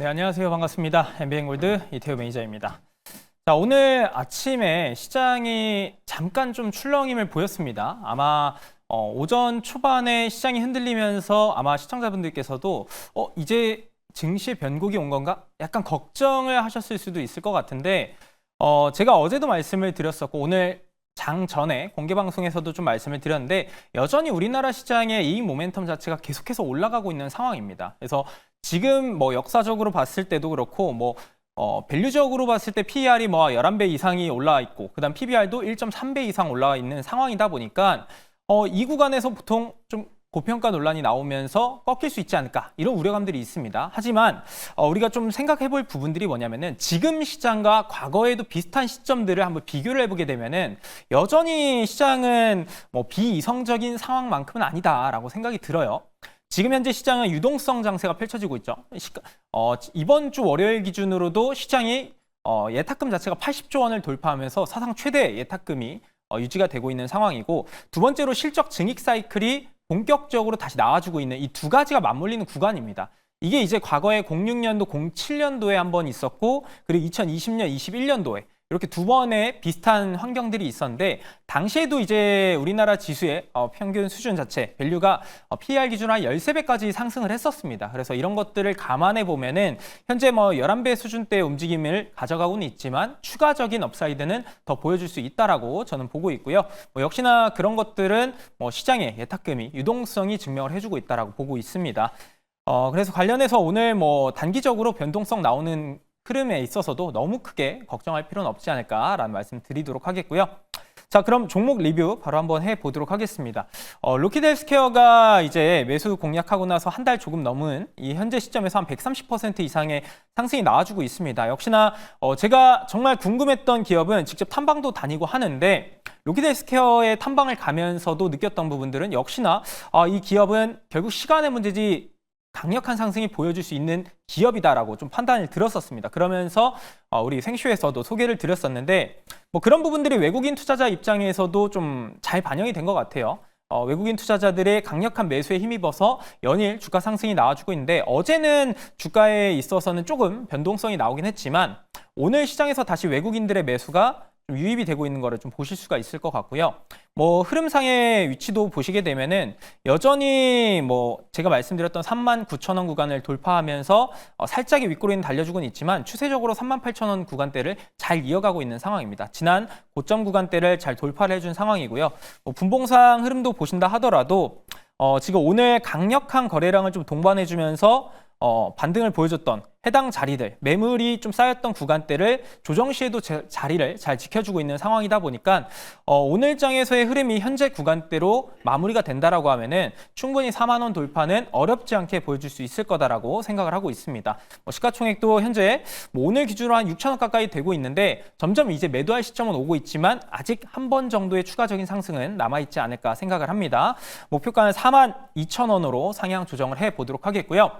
네, 안녕하세요. 반갑습니다. MBN골드 이태호 매니저입니다. 자, 오늘 아침에 시장이 잠깐 좀 출렁임을 보였습니다. 아마 어, 오전 초반에 시장이 흔들리면서 아마 시청자분들께서도 어, 이제 증시 변곡이 온 건가? 약간 걱정을 하셨을 수도 있을 것 같은데 어, 제가 어제도 말씀을 드렸었고 오늘 장 전에 공개 방송에서도 좀 말씀을 드렸는데 여전히 우리나라 시장의 이익 모멘텀 자체가 계속해서 올라가고 있는 상황입니다. 그래서 지금 뭐 역사적으로 봤을 때도 그렇고 뭐 어, 밸류적으로 봤을 때 PER이 뭐 11배 이상이 올라와 있고 그다음 PBR도 1.3배 이상 올라와 있는 상황이다 보니까 어, 이 구간에서 보통 좀 고평가 논란이 나오면서 꺾일 수 있지 않을까 이런 우려감들이 있습니다. 하지만 어, 우리가 좀 생각해 볼 부분들이 뭐냐면은 지금 시장과 과거에도 비슷한 시점들을 한번 비교를 해보게 되면은 여전히 시장은 뭐 비이성적인 상황만큼은 아니다라고 생각이 들어요. 지금 현재 시장은 유동성 장세가 펼쳐지고 있죠. 어, 이번 주 월요일 기준으로도 시장이 어, 예탁금 자체가 80조 원을 돌파하면서 사상 최대 예탁금이 어, 유지가 되고 있는 상황이고 두 번째로 실적 증익 사이클이 본격적으로 다시 나와주고 있는 이 두 가지가 맞물리는 구간입니다. 이게 이제 과거에 06년도, 07년도에 한 번 있었고 그리고 2020년, 21년도에 이렇게 두 번의 비슷한 환경들이 있었는데 당시에도 이제 우리나라 지수의 어, 평균 수준 자체 밸류가 어, PER 기준으로 한 13배까지 상승을 했었습니다. 그래서 이런 것들을 감안해 보면은 현재 뭐 11배 수준대의 움직임을 가져가고는 있지만 추가적인 업사이드는 더 보여줄 수 있다라고 저는 보고 있고요. 뭐 역시나 그런 것들은 뭐 시장의 예탁금이 유동성이 증명을 해주고 있다라고 보고 있습니다. 어, 그래서 관련해서 오늘 뭐 단기적으로 변동성 나오는 흐름에 있어서도 너무 크게 걱정할 필요는 없지 않을까라는 말씀 드리도록 하겠고요. 자, 그럼 종목 리뷰 바로 한번 해 보도록 하겠습니다. 어, 로키델스케어가 이제 매수 공략하고 나서 한 달 조금 넘은 이 현재 시점에서 한 130% 이상의 상승이 나와주고 있습니다. 역시나 어, 제가 정말 궁금했던 기업은 직접 탐방도 다니고 하는데 로키델스케어의 탐방을 가면서도 느꼈던 부분들은 역시나 아, 이 기업은 결국 시간의 문제지 강력한 상승이 보여줄 수 있는 기업이다라고 좀 판단을 들었었습니다. 그러면서 어, 우리 생쇼에서도 소개를 드렸었는데 뭐 그런 부분들이 외국인 투자자 입장에서도 좀 잘 반영이 된 것 같아요. 어, 외국인 투자자들의 강력한 매수에 힘입어서 연일 주가 상승이 나와주고 있는데 어제는 주가에 있어서는 조금 변동성이 나오긴 했지만 오늘 시장에서 다시 외국인들의 매수가 좀 유입이 되고 있는 거를 좀 보실 수가 있을 것 같고요. 뭐 흐름상의 위치도 보시게 되면은 여전히 뭐 제가 말씀드렸던 3만 9천 원 구간을 돌파하면서 어, 살짝의 윗꼬리는 달려주고는 있지만 추세적으로 3만 8천 원 구간대를 잘 이어가고 있는 상황입니다. 지난 고점 구간대를 잘 돌파를 해준 상황이고요. 뭐 분봉상 흐름도 보신다 하더라도 어, 지금 오늘 강력한 거래량을 좀 동반해주면서 어, 반등을 보여줬던 해당 자리들, 매물이 좀 쌓였던 구간대를 조정 시에도 제- 자리를 잘 지켜주고 있는 상황이다 보니까 어, 오늘 장에서의 흐름이 현재 구간대로 마무리가 된다라고 하면은 충분히 4만 원 돌파는 어렵지 않게 보여줄 수 있을 거다라고 생각을 하고 있습니다. 뭐 시가총액도 현재 뭐 오늘 기준으로 한 6천 원 가까이 되고 있는데 점점 이제 매도할 시점은 오고 있지만 아직 한 번 정도의 추가적인 상승은 남아 있지 않을까 생각을 합니다. 목표가는 4만 2천 원으로 상향 조정을 해 보도록 하겠고요.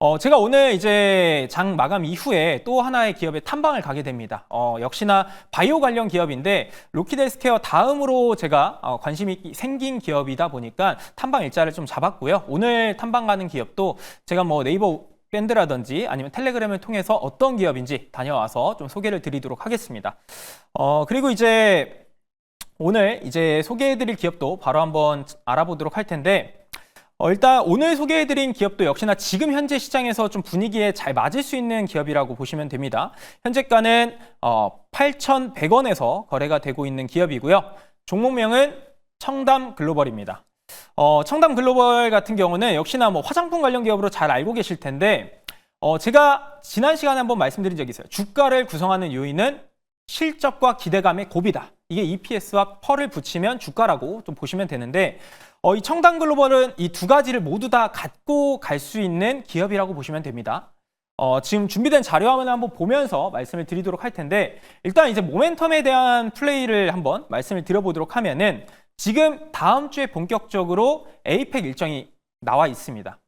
어, 제가 오늘 이제 장 마감 이후에 또 하나의 기업에 탐방을 가게 됩니다. 어, 역시나 바이오 관련 기업인데 로키델스케어 다음으로 제가 어, 관심이 생긴 기업이다 보니까 탐방 일자를 좀 잡았고요. 오늘 탐방 가는 기업도 제가 뭐 네이버 밴드라든지 아니면 텔레그램을 통해서 어떤 기업인지 다녀와서 좀 소개를 드리도록 하겠습니다. 어, 그리고 이제 오늘 이제 소개해드릴 기업도 바로 한번 알아보도록 할 텐데 어, 일단 오늘 소개해드린 기업도 역시나 지금 현재 시장에서 좀 분위기에 잘 맞을 수 있는 기업이라고 보시면 됩니다. 현재가는 어, 8,100원에서 거래가 되고 있는 기업이고요. 종목명은 청담 글로벌입니다. 어, 청담 글로벌 같은 경우는 역시나 뭐 화장품 관련 기업으로 잘 알고 계실 텐데 어, 제가 지난 시간에 한번 말씀드린 적이 있어요. 주가를 구성하는 요인은 실적과 기대감의 곱이다. 이게 EPS와 펄을 붙이면 주가라고 좀 보시면 되는데 어, 이 청담 글로벌은 이 두 가지를 모두 다 갖고 갈 수 있는 기업이라고 보시면 됩니다. 어, 지금 준비된 자료 화면을 한번 보면서 말씀을 드리도록 할 텐데 일단 이제 모멘텀에 대한 플레이를 한번 말씀을 드려보도록 하면은 지금 다음 주에 본격적으로 에이펙 일정이 나와 있습니다.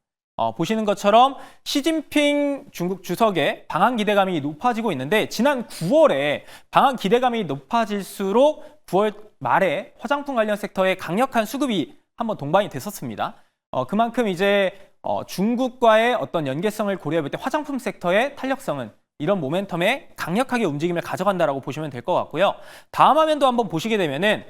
어, 보시는 것처럼 시진핑 중국 주석의 방한 기대감이 높아지고 있는데 지난 9월에 방한 기대감이 높아질수록 9월 말에 화장품 관련 섹터에 강력한 수급이 한번 동반이 됐었습니다. 어, 그만큼 이제 어, 중국과의 어떤 연계성을 고려해 볼 때 화장품 섹터의 탄력성은 이런 모멘텀에 강력하게 움직임을 가져간다라고 보시면 될 것 같고요. 다음 화면도 한번 보시게 되면은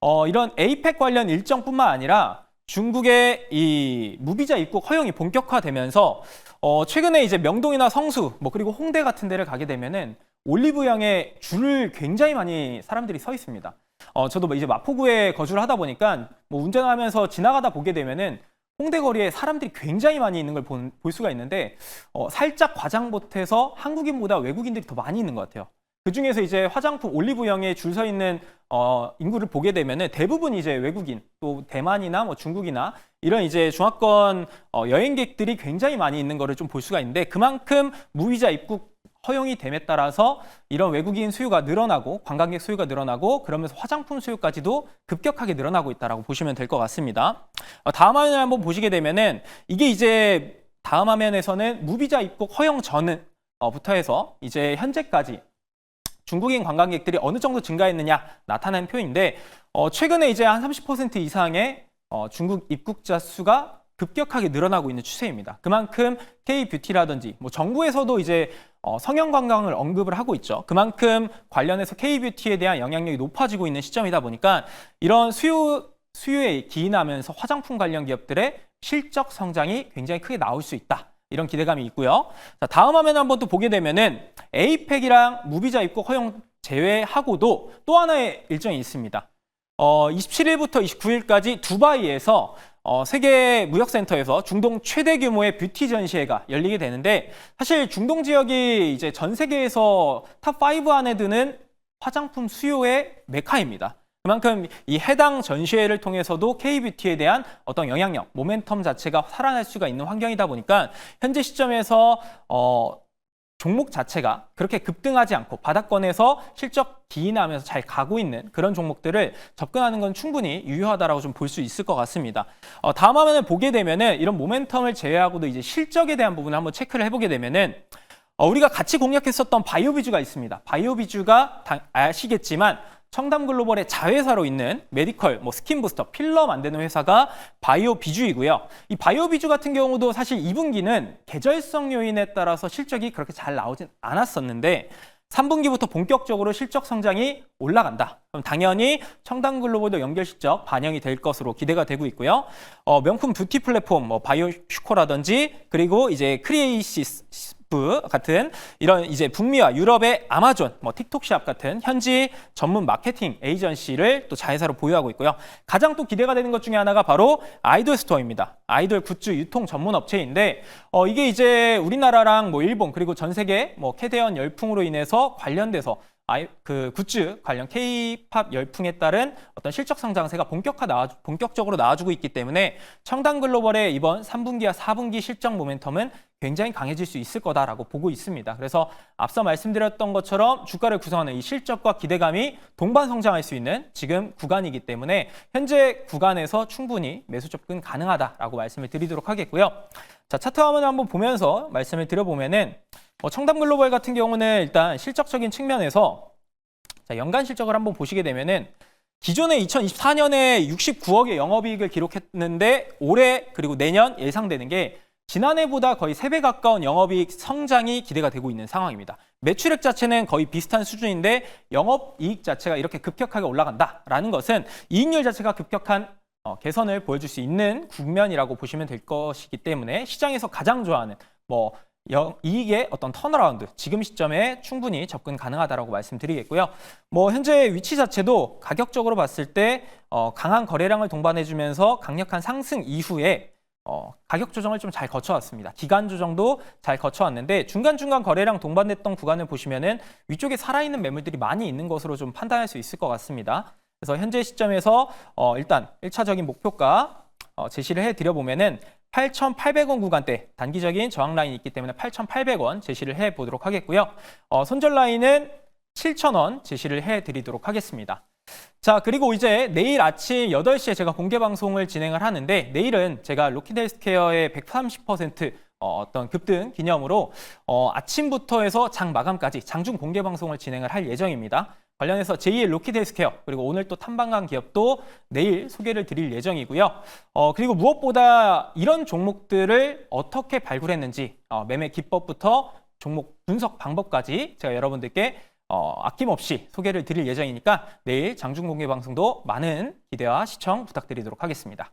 어, 이런 에이펙 관련 일정뿐만 아니라 중국의 이 무비자 입국 허용이 본격화되면서 어, 최근에 이제 명동이나 성수, 뭐 그리고 홍대 같은 데를 가게 되면은 올리브영에 줄을 굉장히 많이 사람들이 서 있습니다. 어, 저도 뭐 이제 마포구에 거주를 하다 보니까 뭐 운전하면서 지나가다 보게 되면은 홍대 거리에 사람들이 굉장히 많이 있는 걸볼 수가 있는데 어, 살짝 과장 못해서 한국인보다 외국인들이 더 많이 있는 것 같아요. 그 중에서 이제 화장품 올리브영에 줄 서 있는 어, 인구를 보게 되면은 대부분 이제 외국인 또 대만이나 뭐 중국이나 이런 이제 중화권 어, 여행객들이 굉장히 많이 있는 거를 좀 볼 수가 있는데 그만큼 무비자 입국 허용이 됨에 따라서 이런 외국인 수요가 늘어나고 관광객 수요가 늘어나고 그러면서 화장품 수요까지도 급격하게 늘어나고 있다라고 보시면 될 것 같습니다. 어, 다음 화면을 한번 보시게 되면은 이게 이제 다음 화면에서는 무비자 입국 허용 전부터 해서 이제 현재까지 중국인 관광객들이 어느 정도 증가했느냐 나타낸 표인데 어, 최근에 이제 한 30% 이상의 어, 중국 입국자 수가 급격하게 늘어나고 있는 추세입니다. 그만큼 K-뷰티라든지 뭐 정부에서도 이제 어, 성형 관광을 언급을 하고 있죠. 그만큼 관련해서 K-뷰티에 대한 영향력이 높아지고 있는 시점이다 보니까 이런 수요 수요에 기인하면서 화장품 관련 기업들의 실적 성장이 굉장히 크게 나올 수 있다. 이런 기대감이 있고요. 자, 다음 화면 한번 또 보게 되면은 에이펙이랑 무비자 입국 허용 제외하고도 또 하나의 일정이 있습니다. 어, 27일부터 29일까지 두바이에서 어, 세계 무역센터에서 중동 최대 규모의 뷰티 전시회가 열리게 되는데 사실 중동 지역이 이제 전 세계에서 탑 5 안에 드는 화장품 수요의 메카입니다. 그만큼 이 해당 전시회를 통해서도 K-뷰티에 대한 어떤 영향력, 모멘텀 자체가 살아날 수가 있는 환경이다 보니까 현재 시점에서 어, 종목 자체가 그렇게 급등하지 않고 바닥권에서 실적 기인하면서 잘 가고 있는 그런 종목들을 접근하는 건 충분히 유효하다라고 좀 볼 수 있을 것 같습니다. 어, 다음 화면을 보게 되면은 이런 모멘텀을 제외하고도 이제 실적에 대한 부분을 한번 체크를 해보게 되면은 어, 우리가 같이 공략했었던 바이오비주가 있습니다. 바이오비주가 다 아시겠지만 청담 글로벌의 자회사로 있는 메디컬, 뭐 스킨 부스터, 필러 만드는 회사가 바이오 비주이고요. 이 바이오 비주 같은 경우도 사실 2분기는 계절성 요인에 따라서 실적이 그렇게 잘 나오진 않았었는데 3분기부터 본격적으로 실적 성장이 올라간다. 그럼 당연히 청담 글로벌도 연결 실적 반영이 될 것으로 기대가 되고 있고요. 어, 명품 뷰티 플랫폼 뭐 바이오 슈코라든지 그리고 이제 크리에이시스 부 같은 이런 이제 북미와 유럽의 아마존, 뭐 틱톡샵 같은 현지 전문 마케팅 에이전시를 또 자회사로 보유하고 있고요. 가장 또 기대가 되는 것 중에 하나가 바로 아이돌 스토어입니다. 아이돌 굿즈 유통 전문 업체인데 어, 이게 이제 우리나라랑 뭐 일본 그리고 전 세계 뭐 캐대언 열풍으로 인해서 관련돼서 아이, 그 굿즈 관련 K-팝 열풍에 따른 어떤 실적 성장세가 본격화 나와, 본격적으로 나와주고 있기 때문에 청담 글로벌의 이번 3분기와 4분기 실적 모멘텀은 굉장히 강해질 수 있을 거다라고 보고 있습니다. 그래서 앞서 말씀드렸던 것처럼 주가를 구성하는 이 실적과 기대감이 동반 성장할 수 있는 지금 구간이기 때문에 현재 구간에서 충분히 매수 접근 가능하다라고 말씀을 드리도록 하겠고요. 자, 차트 화면을 한번 보면서 말씀을 드려보면은 어, 청담 글로벌 같은 경우는 일단 실적적인 측면에서 자, 연간 실적을 한번 보시게 되면은 기존에 2024년에 69억의 영업이익을 기록했는데 올해 그리고 내년 예상되는 게 지난해보다 거의 3배 가까운 영업이익 성장이 기대가 되고 있는 상황입니다. 매출액 자체는 거의 비슷한 수준인데 영업이익 자체가 이렇게 급격하게 올라간다라는 것은 이익률 자체가 급격한 어, 개선을 보여줄 수 있는 국면이라고 보시면 될 것이기 때문에 시장에서 가장 좋아하는 뭐 이익의 어떤 턴어라운드 지금 시점에 충분히 접근 가능하다라고 말씀드리겠고요. 뭐 현재 위치 자체도 가격적으로 봤을 때 어, 강한 거래량을 동반해주면서 강력한 상승 이후에 어, 가격 조정을 좀 잘 거쳐왔습니다. 기간 조정도 잘 거쳐왔는데 중간중간 거래량 동반됐던 구간을 보시면은 위쪽에 살아있는 매물들이 많이 있는 것으로 좀 판단할 수 있을 것 같습니다. 그래서 현재 시점에서 어, 일단 1차적인 목표가 어, 제시를 해드려보면은 8,800원 구간대 단기적인 저항 라인이 있기 때문에 8,800원 제시를 해 보도록 하겠고요. 어, 손절 라인은 7,000원 제시를 해 드리도록 하겠습니다. 자, 그리고 이제 내일 아침 8시에 제가 공개 방송을 진행을 하는데 내일은 제가 로키델스케어의 130% 어, 어떤 급등 기념으로 어, 아침부터 해서 장 마감까지 장중 공개 방송을 진행을 할 예정입니다. 관련해서 제2의 로키드 헬스케어 그리고 오늘 또 탐방간 기업도 내일 소개를 드릴 예정이고요. 어, 그리고 무엇보다 이런 종목들을 어떻게 발굴했는지 어, 매매 기법부터 종목 분석 방법까지 제가 여러분들께 어, 아낌없이 소개를 드릴 예정이니까 내일 장중 공개 방송도 많은 기대와 시청 부탁드리도록 하겠습니다.